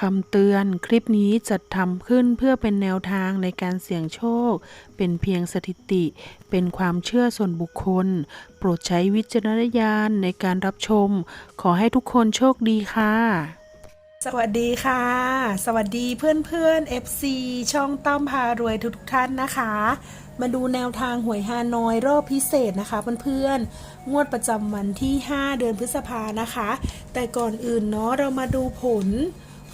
คำเตือนคลิปนี้จัดทำขึ้นเพื่อเป็นแนวทางในการเสี่ยงโชค เป็นเพียงสถิติ เป็นความเชื่อส่วนบุคคล โปรดใช้วิจารณญาณในการรับชม ขอให้ทุกคนโชคดีค่ะ สวัสดีค่ะ สวัสดีเพื่อนเพื่อน FC ช่องตั้มพารวยทุกท่านนะคะ มาดูแนวทางหวยฮานอยรอบพิเศษนะคะเพื่อนๆงวดประจำวันที่ 5 เดือนพฤษภานะคะ แต่ก่อนอื่นเนาะเรามาดูผล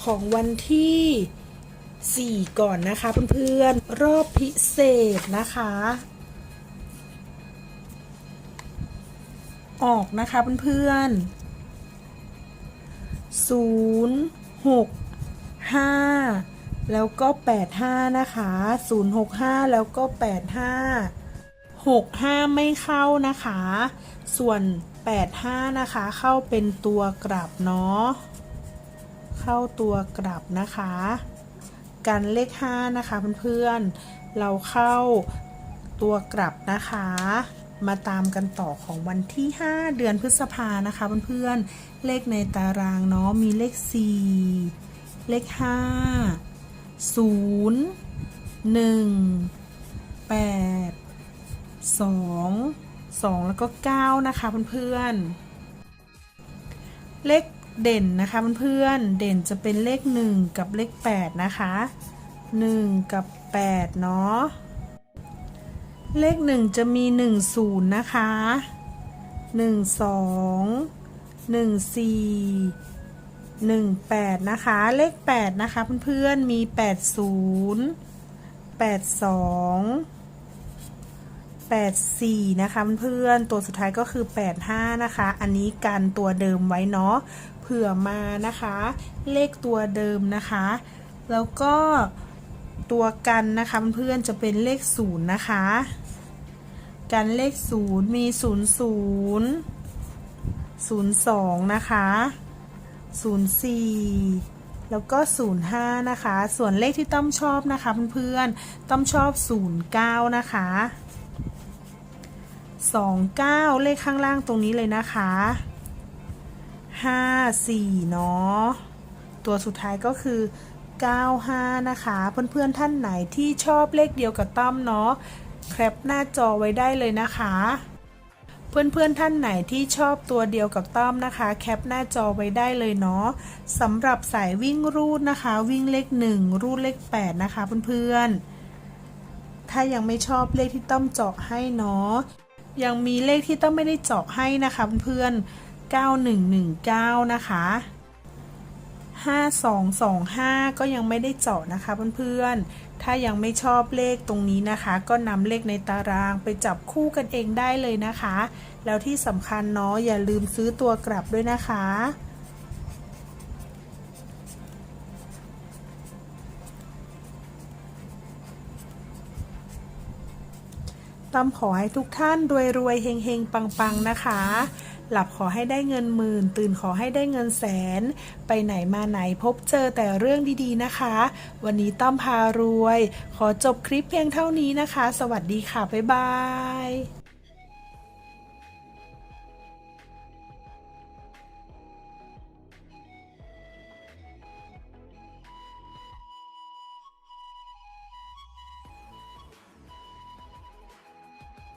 ของวันที่ 4 ก่อนนะคะเพื่อนๆ รอบพิเศษนะคะ ออกนะคะเพื่อนๆศูนย์หกห้าแล้วก็แปดห้านะคะศูนย์หกห้าแล้วก็แปดห้าหกห้าไม่เข้านะคะ ส่วนแปดห้านะคะ เข้าเป็นตัวกลับเนาะ เข้าตัวกลับนะคะ กันเลขห้านะคะเพื่อนๆ เราเข้าตัวกลับนะคะ มาตามกันต่อของวันที่ 5 เดือนพฤษภานะคะเพื่อนๆ เลขในตารางเนาะมีเลข 4 เลข 5 0 1 8 2 2 แล้วก็ 9 นะคะเพื่อนๆ เลข เด่นนะคะเพื่อนๆเด่นจะเป็นเลข 1 กับเลข 8 นะคะ 1 กับ 8 เนาะเลขหนึ่งจะมีหนึ่งศูนย์นะคะหนึ่งสองหนึ่งสี่หนึ่งแปดนะคะ เลขแปดนะคะเพื่อนๆมีแปดศูนย์แปดสองแปดสี่นะคะเพื่อนๆตัวสุดท้ายก็คือแปดห้านะคะ อันนี้กันตัวเดิมไว้เนาะ เผื่อมานะคะ เลขตัวเดิมนะคะ แล้วก็ตัวกันนะคะเพื่อนจะเป็นเลขศูนย์นะคะ กันเลขศูนย์มีศูนย์ศูนย์ศูนย์สองนะคะศูนย์สี่แล้วก็ศูนย์ห้านะคะ ส่วนเลขที่ต้อมชอบนะคะเพื่อนๆ ต้อมชอบศูนย์เก้านะคะสองเก้าเลขข้างล่างตรงนี้เลยนะคะ ห้าสี่เนาะตัวสุดท้ายก็คือ 95 นะคะ เพื่อนๆท่านไหนที่ชอบเลขเดียวกับต้อมเนาะแคปหน้าจอไว้ได้เลยนะคะ เพื่อนๆท่านไหนที่ชอบตัวเดียวกับต้อมนะคะ แคปหน้าจอไว้ได้เลยเนาะสำหรับสายวิ่งรูดนะคะ วิ่งเลข 1 รูดเลข 8 นะคะ เพื่อนๆ ถ้ายังไม่ชอบเลขที่ต้อมเจาะให้เนาะยังมีเลขที่ต้อมไม่ได้เจาะให้นะคะเพื่อนๆ 9119 นะคะ 5225 ก็ยังไม่ได้เจาะนะคะเพื่อนๆ ถ้ายังไม่ชอบเลขตรงนี้นะคะ ก็นำเลขในตารางไปจับคู่กันเองได้เลยนะคะ แล้วที่สำคัญเนาะอย่าลืมซื้อตัวกลับด้วยนะคะ ตั้มขอให้ทุกท่านรวยรวยเฮงเฮงปังปังนะคะ หลับขอให้ได้เงินหมื่น ตื่นขอให้ได้เงินแสน ไปไหนมาไหนพบเจอแต่เรื่องดีๆนะคะ วันนี้ตั้มพารวย ขอจบคลิปเพียงเท่านี้นะคะ สวัสดีค่ะ บ๊ายบาย